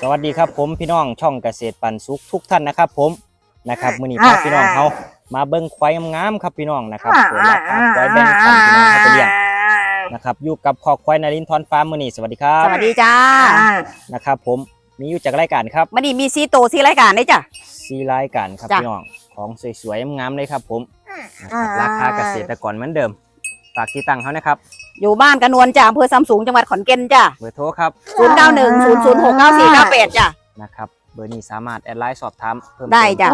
สวัสดีครับผมพี่น้องช่องเกษตรปันสุขทุกท่านนะครับ ผมนะครับมื้อนี้พาพี่น้องเขามาเบิ่งควายงามๆครับพี่น้องนะครับเปิดราคาควายแบ่งปันพี่น้องเขาไปเลี้ยงนะครับอยู่กับคอกควายนารินทร์ฟาร์มมื้อนี้สวัสดีครับสวัสดีจ้านะครับ ผมมีอยู่จากรายการครับมันนี่มีซีโตซีรายการได้จ้ะซีรายการครับจ้ะพี่น้องของสวยๆงามๆเลยครับ ผมนะครับราคาเกษตรกรเหมือนเดิม ฝากที่ตั้งเขานะครับ อยู่บ้านกระนวลจ้าอำเภอซัมซุงจังหวัดขอนแก่นจ้ะเบอร์โทรครับศูนย์เก้าหนึ่งศูนย์ศูนย์หกเก้าสี่เก้าแปดจ้ะนะครับ เบอร์นี้สามารถแอดไลน์สอบถามเพิ่มเติมได้จ้ะ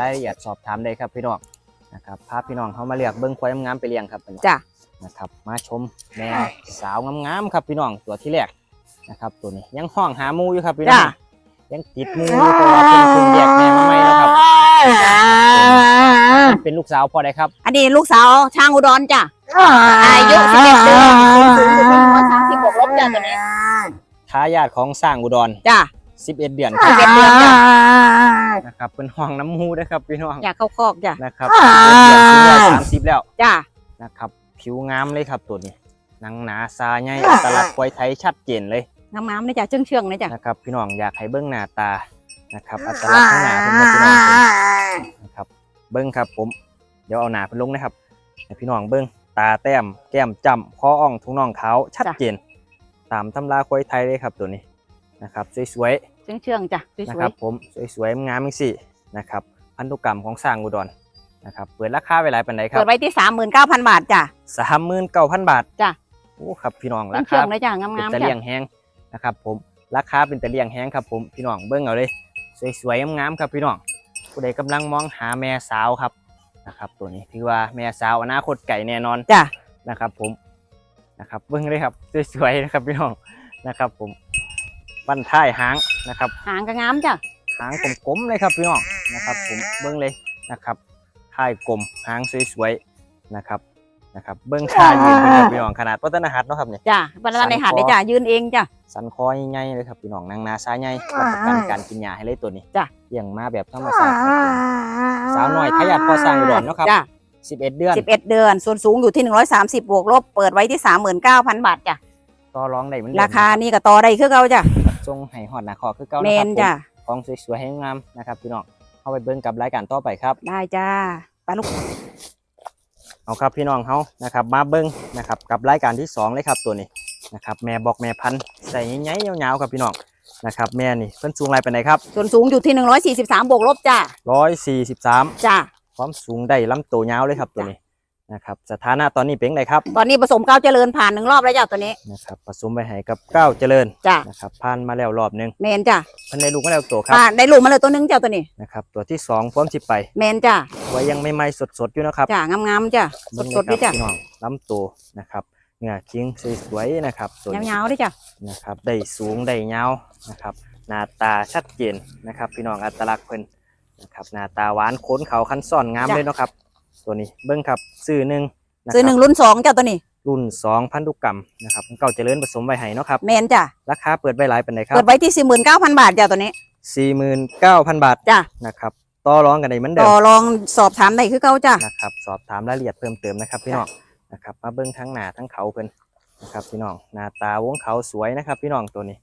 รายละเอียดสอบถามได้ครับพี่น้องนะครับพาพี่น้องเขามาเลือกเบิ้งควายงามๆไปเลี้ยงครับวันนี้จ้ะนะครับ มาชมแม่สาวงามๆครับพี่น้องตัวที่แรกนะครับ ตัวนี้ยังห้องหาหมูอยู่ครับพี่น้องจ้ะยังติดหมูอยู่เพราะว่าเป็นเพิ่งแยกแม่มาใหม่นะครับเป็นลูกสาวพอได้ครับ อันนี้ลูกสาวช่างอุดรจ้ะ อายุสิบเอ็ดเดือนสูงอยู่ที่ร้อยสามสิบหกลบจ้ะตัวนี้ทายาทของสร้างอุดรจ้ะ11เดือนสิบเอ็ดเดือนจ้ะนะครับเป็นห้องน้ำมูนะครับพี่น้องอยากเข้าคอกจ้ะนะครับ11เดือนถึงร้อยสามสิบแล้วจ้ะนะครับ ผิวงามเลยครับตัวนี้หนังหนาซาใหญ่อัตลักษณ์ควายไทยชัดเจนเลยงามๆเลยจ้ะเชื่องเชื่องๆเลยจ้ะนะครับ พี่น้องอยากให้เบิ้งหน้าตานะครับอัตลักษณ์ข้างหน้าเพิ่นก็พี่น้องเพิ่นนะครับ เบิ้งครับผม เดี๋ยวเอาหน้าเพิ่นลงนะครับให้พี่น้องเบิ้ง ตาแต้ม แก้มจำคออ่องทุ่งน่องขาวชัดเจน ตามตำราควายไทยเลยครับตัวนี้นะครับสวยเชื่องเชื่องๆจ้ะสๆนะวครัยบผมสวยๆงามๆจังซี่นะครับพันธุกรรมของสร้างอุดรนะครับเปิดราคาไว้หลายปานใดๆครัเปิดไว้ที่สามหมื่นเก้าพันบาทจ้ะบ39,000บาทจ้ะโอ้ครับพี่น้องเชื่ราองเชื่คาองๆเลยจ้ะงาเป็นมตะๆเลีจ้ะยงแห้งนะครับผมราคาเป็นตะเลียงแห้งครับผมพี่น้องเบิ้งเอาเลย สวยๆงามๆครับพี่น้องผู้ใดกำลังมองหาแม่สาวครับ นะครับ ตัวนี้ถือว่าแม่สาวอนาคตไก่แน่นอนจ้ะนะครับ ผมนะครับเบิ้งเลยครับสวยๆนะครับพี่น้องนะครับ ผมบั้นท้ายหางนะครับ หางก็งามจ้ะหางกลมๆเลยครับพี่น้องนะครับ ผมเบิ้งเลยนะครับท้ายกลมหางสวยๆนะครับ นะครับเบิ้งท่ายืนเป็นครับพี่น้องขนาดวัฒนหัตเนาะครับเนี่ยจ้ะบรรดาในหาดได้จ้ะยืนเองจ้ะ สันคอใหญ่ๆเลยครับพี่น้องนางนาซาใหญ่รับประกันการกินยาให้เลยตัวนี้จ้ะ เลี้ยงมาแบบธรรมชาติครับผมสาวน้อยทายาทพอสร้างอุดรเนาะครับจ้ะ11เดือนสิบเอ็ดเดือน ส่วนสูงอยู่ที่หนึ่งร้อยสามสิบบวกลบ เปิดไว้ที่สามหมื่นเก้าพันบาทจ้ะ ต่อรองได้เหมือนเดิมราคานี่ก็ต่อได้คือเก่าจ้ะทรงให้หอดหนาคอคือเก่าเมนะครันบจ้ะผมของสวยๆให้งามนะครับพี่น้องเข้าไปเบิ่งกับรายการต่อไปครับ ได้จ้าไปลูก เอาครับพี่น้องเขานะครับมาเบิ่งนะครับกับรายการที่สองเลยครับตัวนี้นะครับแม่บอกแม่พันธุ์ใส่ใหญ่ๆยาวๆครับพี่น้องนะครับแม่นี่เพิ่นสูงไรเป็นไหนครับส่วนสูงอยู่ที่หนึ่งร้อยสี่สิบสามบวกลบจ้ะ143จ้ะความสูงได้ลำตัวยาวเลยครับตัวนี้ นะครับสถานะตอนนี้เป็นไงครับตอนนี้ผสมเก้าวเจริญผ่านหนึ่งรอบแล้วจ้ะตัวนี้นะครับผสมไปให้กับก้าวเจริญจ้ะนะครับผ่านมาแล้วรอบหนึงเมนจ้ะเพันได้ลูกมาแล้วตัวครับอ่าได้ลูกมาเลยตัวหนึงจ้ะตัวนี้นะครับตัวที่สองพร้อมสิไปเมนจ้ะไว้ยังไม่ไหม้สดๆอยู่นะครับจ้ะงามๆจ้ะสเบิ่งดเลยๆด้วยจ้ะครับพี่น้องลำตัวนะครับเนื้อคิงสวยๆนะครับตัวนี้ยาวๆด้วยจ้ะนะครับได้สูงได้ยาวนะครับหน้าตาชัดเจนนะครับ พี่น้องอัตลักษณ์เพิ่นนะครับหน้าตาหวานขนเขาคันซ่อนงามเลยเนาะครับ ตัวนี้เบิ้งครับซื้อหนึ่งะครับซื้อหนึ่งรุ่นสองจ้ะตัวนี้ รุ่นสองพันธุกรรมนะครับเก่าเจริญผสมไว้ให้เนาะครับเมนจ้ะ ราคาเปิดไว้หลายเป็นไครัเปิดบไว้ที่สี่หมื่นเก้าพันบาทจ้ะตัวนี้ สี่หมื่นเก้าพันบาทจ้ะ นะครับต่อรองกันได้เหมือนเดิต่ม อรองสอบถามได้คือเก่าจ้ะ นะครับสอบถามรายละเอียดเพิ่มเติมนะครับพี่น้องนะครับมาเบิ้งทั้งหน้าทั้งเขาเพิ่นนะครับพี่น้องหน้าตาวงเขาสวยนะครับพี่น้องตัวนี้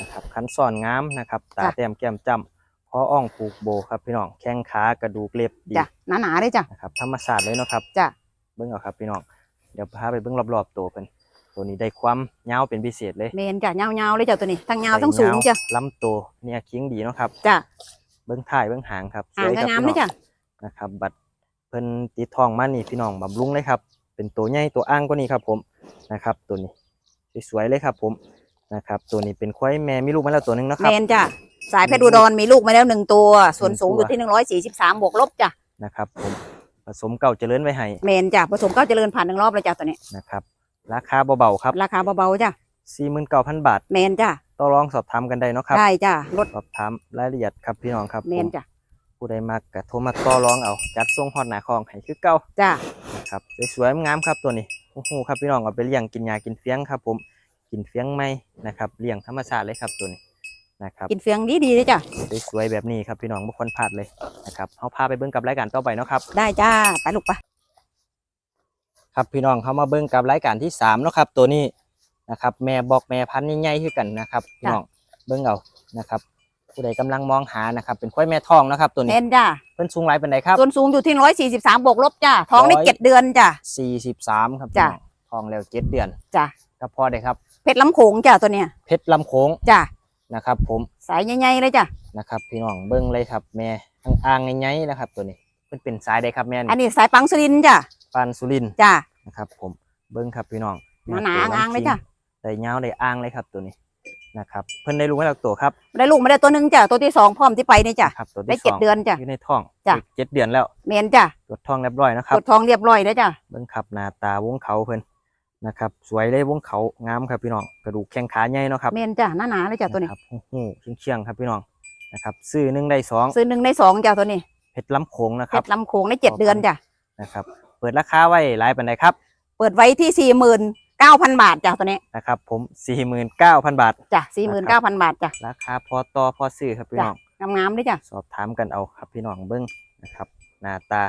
นะครับคันซ่อนงามนะครับตาจ้ะ แต้มแก้มจ้ำคออ่องผูกโบครับพี่น้องแข้งขากระดูกเล็บดีจ้ะหนาๆด้วยจ้ะนะครับธรรมศาสตร์เลยเนาะครับจ้ะเบิ้งเอาครับพี่น้องเดี๋ยวพาไปเบิ้งรอบๆตัวเพิ่นตัวนี้ได้ความยาวเป็นพิเศษเลยเมนจ้ะยาวๆเลยจ้ะตัวนี้ทั้งยาวทั้งสูงจ้ะลำตัวเนี่ยคิงดีเนาะครับจ้ะเบิ้งท้ายเบิ้งหางครับหางก็ครับงามพี่ด้วยน้องจ้ะนะครับ บัดเพิ่นติดทองมานี่พี่น้องบำรุงเลยครับ เป็นตัวใหญ่ตัวอ้างก็นี่ครับผมนะครับ ตัวนี้สวยๆเลยครับผมนะครับ ตัวนี้เป็นควายแม่มีลูกมาแล้วตัวหนึงเนาะคเมรับนจ้ะ สายเพชรอุดรมีลูกมาแล้วหนึ่งตัว ส่วนหนึ่งสูงอยู่ตัวที่หนึ่งร้อยสี่สิบสามบวกลบจ้ะนะครับผมผสมเก่าเจริญไว้ให้เมนจ้ะผสมเก้าเจริญผ่านหนึ่งรอบแล้วจ้ะตัวนี้นะครับราคาเบาๆครับราคาเบาๆจ้ะ49,000บาทเมนจ้ะต่อรองสอบถามกันได้เนาะครับได้จ้ะลดสอบถามรายละเอียดครับพี่น้องครับเมผนมจ้ะผู้ใดมากกะโทรมาต่อรองเอาจัดส่งฮอดหน้าคลองให้คือเก่าจ้ะนะครับสวยๆงามครับตัวนี้โอ้โหครับพี่น้องเอาไปเลี้ยงกินยากินเฟี้ยงครับผมกินเฟี้ยงไม่นะครับเลี้ยงธรรมชาติเลยครับตัวนี้ นะครับกินเฟียงดีๆเลยจ้ะสวยๆแบบนี้ครับพี่น้องบุคคลพลาดเลยนะครับเอาพาไปเบิ่งกับรายการต่อไปเนาะครับ ได้จ้าไปลูกไปะครับพี่น้องเขามาเบิ่งกับรายการที่สามเนาะครับ ตัวนี้นะครับแม่บอกแม่พันธุ์ใหญ่ๆคือกันนะครับพี่น้องเบิ่งเอานะครับผู้ใดกำลังมองหานะครับ เป็นควายแม่ทองนะครับ ตัวนี้เน้นจ้ะเพิ่นสูงหลายเป็นไดครับส่วนสูงอยู่ที่ร้อยสี่สิบสามบวกลบจ้ะท้องได้ร้อยเจ็ดเดือนจ้ะ43ครับจ้ะพี่น้องทองแล้วเจ็ดเดือนจ้ะก็พอได้ครับเพชรล้ำโขงจ้ะตัวเนี้ยเพชรลำโค้งจ้ะ นะครับ ผมสายใหญ่ๆเลยจ้ะนะครับ พี่น้องเบิ้งเลยครับแม่อ่างๆใหญ่ๆนะครับ ตัวนี้เพิ่นเป็นสายใดครับแม่อันนี่นี้สายปังสุรินทร์จ้ะปานสุรินทร์จ้ะนะครับ ผมเบิ้งครับพี่น้องหนาๆอ่างๆเลยจ้ะได้ยาวได้อ่างเลยครับตัวนี้นะครับเพิ่นได้รู้มาแล้วตัวครับได้ลูกมาได้ตัวหนึงจ้ะตัวที่สองพร้อมที่ไปนี่จ้ะครับตัวได้ที่สเจ็ดองเดือนจ้ะอยู่ในท้องจ้ะเจ็ดเดือนแล้วเมนจ้ะตรวจท้องเรียบร้อยนะครักบดทองเรียบร้อยแล้วจ้ะเบิ้งครับหน้าตาวงเขาเพิ่น นะครับสวยเลยวงเขางามครับพี่น้องกระดูกแข้งขาใหญ่เนาะครับเมนจ้ะหนาๆเลยจ้ะตัวนี้นะครับหูเชียงๆครับพี่น้องนะครับซื้อหนึ่งได้สองซื้อหนึ่งได้สองจ้ะตัวนี้เพชรล้ำโขงนะคเพรับชรลำโขงได้เจ็ดเดือนจ้ะนะครับเปิดราคาไว้หลายปันใดครับ เปิดไว้ที่สี่หมื่นเก้าพันบาทจ้ะตัวนี้นะครับผม49,000บาทจ้ะสี่หมื่นเก้าพันบาทจ้ะราคาพอต่อพอซื้อครับพี่น้องงามๆเลยจ้ะสอบถามกันเอาครับพี่น้องเบิ้งนะครับหน้าตา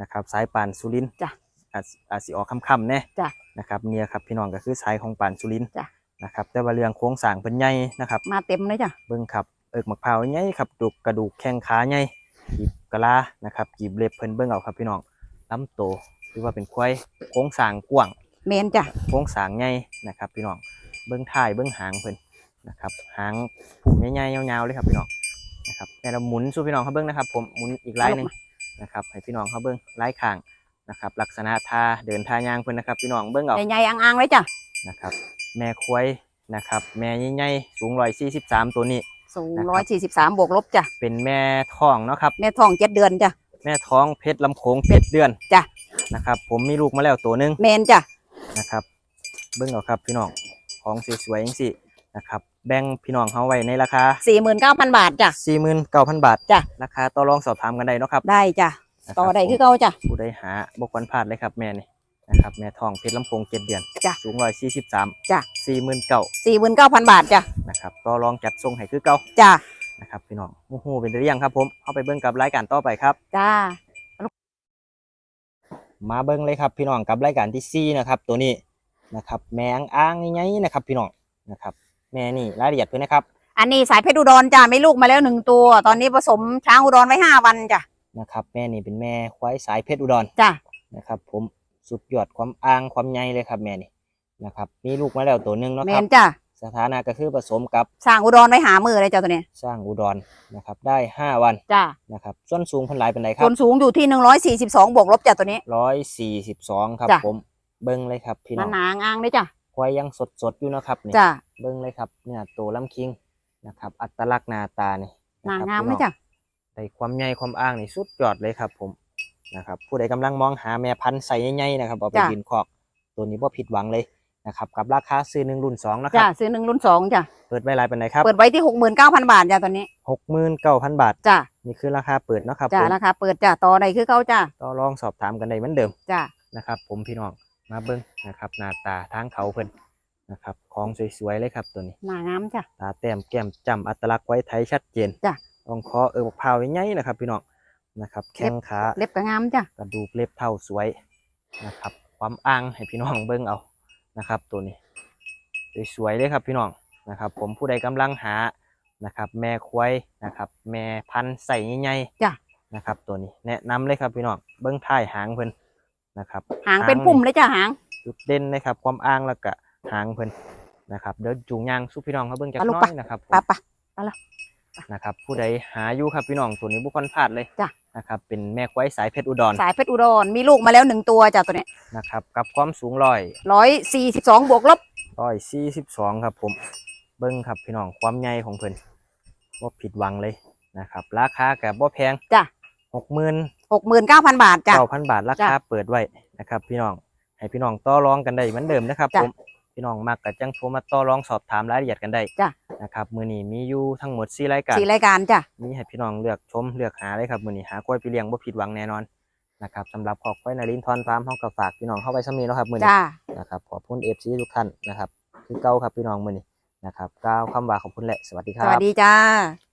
นะครับสายปานสุรินทร์จ้ะ อาจอาจสิออกคำๆแน่จ้ะ นะครับเนี่ยครับพี่น้องก็คือสายของปานสุรินทร์จ้ะ นะครับแต่ว่าเรื่องโค้งสร้างเป็นใหญ่นะครับมาเต็มเลยจ้ะ เบิ้งครับเอิกมะพร้าวใหญ่ครับดูกกระดูกแข้งขาใหญ่กีบกะลานะครับกีบเล็บเพิ่นเบิ้งเอาครับพี่น้องลำโตหรือว่าเป็นควายโค้งสร้างกว้าง เมนจ้ะ โค้งสร้างใหญ่นะครับพี่น้อง เบิ้งท้ายเบิ้งหางเพิ่นนะครับหางผุ่มใหญ่ๆยาวๆเลยครับพี่น้องนะครับแต่เราหมุนสู่พี่น้องเขาเบิ้งนะครับ ผมหมุนอีกไลน์หนึงนะครับให้พี่น้องเขาเบิ้งไลน์ข้าง นะครับลักษณะท่าเดินท่ายางเพิ่นนะครับพี่น้องเบิ้งเอาใหญ่ๆอ่างๆเลยจ้ะนะครับแม่ควายนะครับแม่ใหญ่ๆสูง143ตัวนี้ สูงนะครัร้อบยสี่สิบสามบวกลบจ้ะเป็นแม่ท้องเนาะครับแม่ทองเจ็ดเดือนจ้ะแม่ท้องเพชรลำโขงเจ็ดเดือนจ้ะนะครับผมมีลูกมาแล้วตัวหนึงเมนจ้ะนะครับเบิ้งเอาครับพี่น้องของสวยๆอย่างสินะครับแบ่งพี่น้องเขาไว้ในราคาสี่หมื่นเก้าพันบาทจ้ะ49,000 บาทจ้ะราคาต่อรองสอบถามกันได้เนาะครับ ได้จ้ะ นะครับต่อได้ผมคือเก่าจ้ะ ผู้ใดหาบกวนพลาดเลยครับแม่นี่นะครับแม่ท้องเพชรลำโขงเจ็ดเดือนจ้ะสูง143จ้ะ49,000สี่หมื่นเก้าพันบาทจ้ะ นะครับต่อรองจัดทรงให้คือเก่าจ้ะ นะครับพี่น้องโอ้โหเป็นหรือยังครับผมเข้าไปเบิ้งกับรายการต่อไปครับ จ้า มาเบิ้งเลยครับพี่น้องกับรายการที่สี่นะครับตัวนี้นะครับแมงอ่างใหญ่ๆนะครับพี่น้องนะครับแม่นี่รายละเอียดเพื่อนนะครับอันนี้สายเพชรอุดรจ้ะไม่ลูกมาแล้วหนึ่งตัว ตอนนี้ผสมช้างอุดรไว้ห้าวันจ้ะ นะครับ แม่นี่เป็นแม่ควายสายเพชรอุดรจ้ะนะครับ ผมสุดยอดความอ่างความใหญ่เลยครับแม่นี่นะครับ มีลูกมาแล้วตัวหนึ่งเนาะเมครับนจ้ะสถานะก็คือผสมกับสร้างอุดรไว้หามือเลยจ้ะตัวเนี้ยสร้างอุดรนะครับ ได้ห้าวันจ้ะนะครับส่วนสูงเพันหลายเป็นไรคส่รัวนสูงอยู่ที่หนึ่งร้อยสี่สิบสองบวกลบจ้ะตัวนี้ ร้อยสี่สิบสองครับ จ้ะ ผมเบิ้งเลยครับพี่น้องหนาๆอ่างเลยจ้ะควายยังสดๆอยู่นะครับนี่จ้ะเบิ้งเลยครับเนี่ยตัวลำคิงนะครับ อัตลักษณ์หน้าตานี่หนานะครับงามพี่เลน้ยองจ้ะ ได้ความใหญ่ความอ้างนี่สุดยอดเลยครับ ผมนะครับ ผู้ใดกำลังมองหาแม่พันธุ์ใส่ใหญ่ๆนะครับเอาไปยืนคอก ตัวนี้ว่าผิดหวังเลยนะครับกับราคาซื้อหนึ่งรุ่นสองนะคจ้ะรับซื้อหนึ่งรุ่นสองจ้ะเปิดไว้รายเป็นไหนครับเปิดไว้ที่หกหมื่นเก้าพันบาทจ้ะตัวนี้หกหมื่นเก้าพันบาทจ้ะนี่คือราคาเปิดเนาะครับจ้ะผมราคาเปิดจ้ะต่อได้คือเขาจ้ะก็ลองสอบถามกันได้เหมือนเดิม จ้ะ นะครับผมพี่น้องมาเบิ้งนะครับหน้าตาทางเขาเพิ่นนะครับของสวยๆเลยครับตัวนี้ หนางามจ้ะ ตาแต้มแก้มจำอัตลักษณ์ไว้ไทยชัดเจนจ้ะต้ องคอเออบักพร้าวใหญ่ๆนะครับ พี่น้องนะครับ แข้งขาเล็บก็งามจ้ะกระดูกเล็บเท่าสวยนะครับ ความอ้างให้พี่น้องเบิ่งเอานะครับ ตัวนี้สวยๆเลยครับพี่น้องนะครับ ผมผู้ใดกำลังหานะครับ แม่ควายนะครับ แม่พันธุ์ใส่ใหญ่จ้ะๆนะครับ ตัวนี้แนะนำเลยครับพี่น้องเบิ้งท้ายหางเพิ่นนะครับหางเป็นปุ่มเลยจ้ะหางจุดเด่นนะครับ ความอ้างแล้วก็หางเพิ่นนะครับเดี๋ยวจูงยางสู้พี่น้องเขาเบิ่งจักเอาลูหกน้อปะยนะครับผมปะปะ นะครับ ผู้ใดหาอยู่ครับพี่น้องตัวนี้บุคคลพลาดเลยจ้ะ นะครับ เป็นแม่ควายสายเพชรอุดรสายเพชรอุดรมีลูกมาแล้วหนึ่งตัวจ้ะตัวนี้นะครับกับความสูงร้อยร้อยสี่สิบสองบวกลบร้อยสี่สิบสองครับ ผมเบิ้งครับพี่น้องความใหญ่ของเพิ่นว่าผิดหวังเลยนะครับ ราคากับว่าแพงจ้ะหกหมื่นหกหมื่นเก้าพันบาทจ้ะเก้าพันบาทราคาจ้ะเปิดไว้นะครับ พี่น้องให้พี่น้องต่อรองกันได้เหมือนเดิมนะครับจ้ะผมพี่น้องมักกับจังโทรมาต่อรองสอบถามรายละเอียดกันได้จ้ะ นะครับมือนี้มีอยู่ทั้งหมดสี่รายการสี่รายการจ้ะมีให้พี่น้องเลือกชมเลือกหาเลยครับมือนี้หากล้วยไปเลี้ยงบ่ผิดหวังแน่นอนนะครับสำหรับขอบกล้วยนารินทร์ทอนฟาร์มห้องกับฝากพี่น้องเข้าไปสมีเนาะครับมือนี้จ้านะครับขอบคุณเอฟซีทุกท่านนะครับคือเก้าครับพี่น้องมือนี้นะครับก้าวคำว่าขอบคุณแหละสวัสดีคสรัวัสบดีจ้า